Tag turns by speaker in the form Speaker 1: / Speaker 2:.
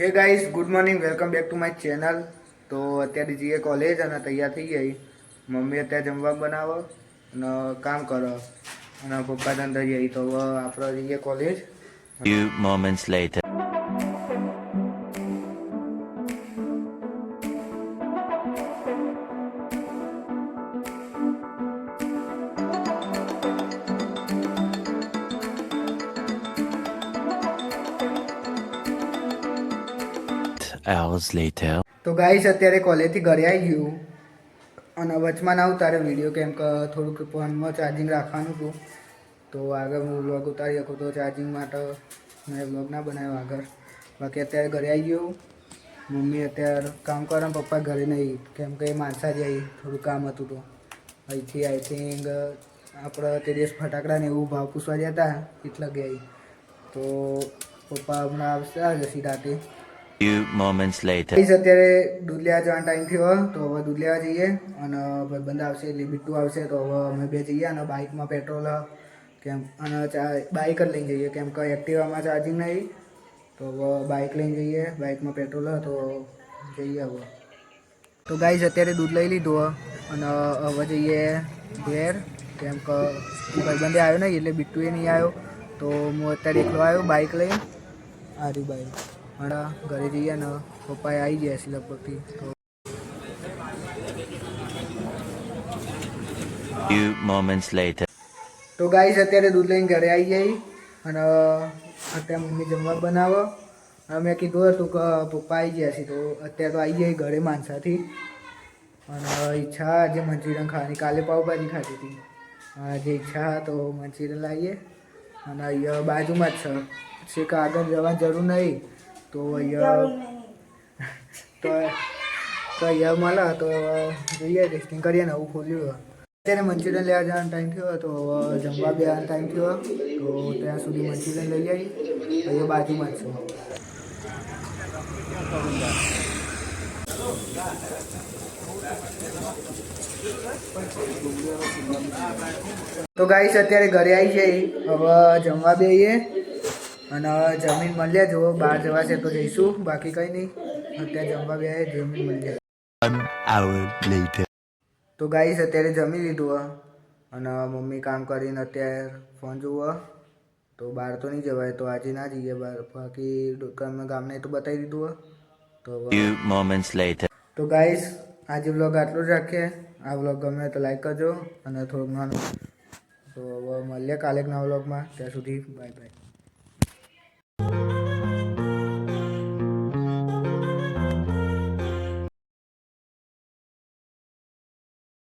Speaker 1: Hey guys good morning welcome back to my channel તો અત્યારે જઈએ કોલેજ અને તૈયાર થઈ ગઈ. મમ્મી અત્યારે જમવા બનાવો અને કામ કરો. અને પપ્પા ધંધા જઈએ તો હવે આપણે જઈએ college
Speaker 2: moments moments later. Hours later.
Speaker 1: તો ગાઈસ અત્યારે કોલેજથી ઘરે આવી ગયું. અને વચમાં ના ઉતારે વીડિયો કેમ કે થોડુંક ફોનમાં ચાર્જિંગ રાખવાનું હતું. તો આગળ હું વ્લોગ ઉતારી શકું તો ચાર્જિંગ માટે મેં વ્લોગ ના બનાવ્યો આગળ. બાકી અત્યારે ઘરે આવી ગયું. મમ્મી અત્યારે કામ કરે પપ્પા ઘરે નહીં. કેમ કે માણસા જઈ થોડું કામ હતું તો. અહીંથી આઈ થિંક આપણે તે ફટાકડા ને એવું ભાવ પૂછવા ગયા હતા. એટલે ગયા તો પપ્પા હમણાં આવશે આજે સીધા અત્યારે દૂધ લેવા જવાનો ટાઈમ થયો. તો હવે દૂધ લેવા જઈએ અને ભાઈબંધ આવશે એટલે બીટું આવશે. તો હવે અમે બે જઈએ અને બાઇકમાં પેટ્રોલ કેમ અને બાઇક જ લઈને જઈએ. કેમ કે એક્ટિવામાં ચાર્જિંગ નહીં. તો હવે બાઇક લઈને જઈએ બાઇકમાં પેટ્રોલ તો જઈએ હવે. તો ગાઈસ અત્યારે દૂધ લઈ લીધું અને હવે જઈએ ઘેર. કેમ કે ભાઈબંધે આવ્યો નહીં એટલે બિટ્ટુએ નહીં આવ્યો. તો હું અત્યારે એકલો આવ્યો બાઇક લઈને. આર્યું બાઇક અને ઘરે જઈએ ને પપ્પાએ આવી ગયા છે લગભગથી. તો
Speaker 2: Few moments later.
Speaker 1: તો ગાઈસ અત્યારે દૂધ લઈને ઘરે આવી ગઈ અને અત્યારે મમ્મી જમવા બનાવો. અને મેં કીધું હતું કે પપ્પા આવી ગયા છે તો અત્યારે તો આવી ગઈ ઘરે માણસાથી અને ઈચ્છા આજે મંચુરિયન ખાવાની. કાલે પાવભાજી ખાધી હતી. આજે ઈચ્છા તો મંચુરિયન લાવીએ. અને અહીંયા બાજુમાં જ છે. કે આગળ જવાની જરૂર નહીં. તો અહીંયા તો તો અહીંયા મળે તો જોઈએ ટેસ્ટિંગ કરીએ ને આવું ખોલ્યું અત્યારે મંચુરિયન લેવા જવાનો ટાઈમ થયો તો જમવા બેવાનો ટાઈમ થયો. તો ત્યાં સુધી મંચુરિયન લઈ આવી અહીંયા બાજુમાં જ છે. તો ગાઈસ અત્યારે ઘરે આવી જઈ હવે જમવા બેહીએ. અને જમીન મળ્યા જો બહાર જવા છે તો જઈશું. બાકી કંઈ નહીં. અત્યારે જમવા બે જમીન મળ્યા
Speaker 2: hour
Speaker 1: તો ગાઈસ અત્યારે જમી લીધું અને મમ્મી કામ કરીને અત્યારે ફોન જુઓ તો બહાર તો નહીં જવાય તો આજે ના જઈએ બહાર. બાકી ગામને તો બતાવી દીધું તો તો ગાઈસ આજે વ્લોગ આટલું જ રાખીએ. આ વ્લોગ ગમે તો લાઈક કરજો અને થોડું ઘણું તો હવે મળીએ કાલે નવા વ્લોગમાં. ત્યાં સુધી બાય બાય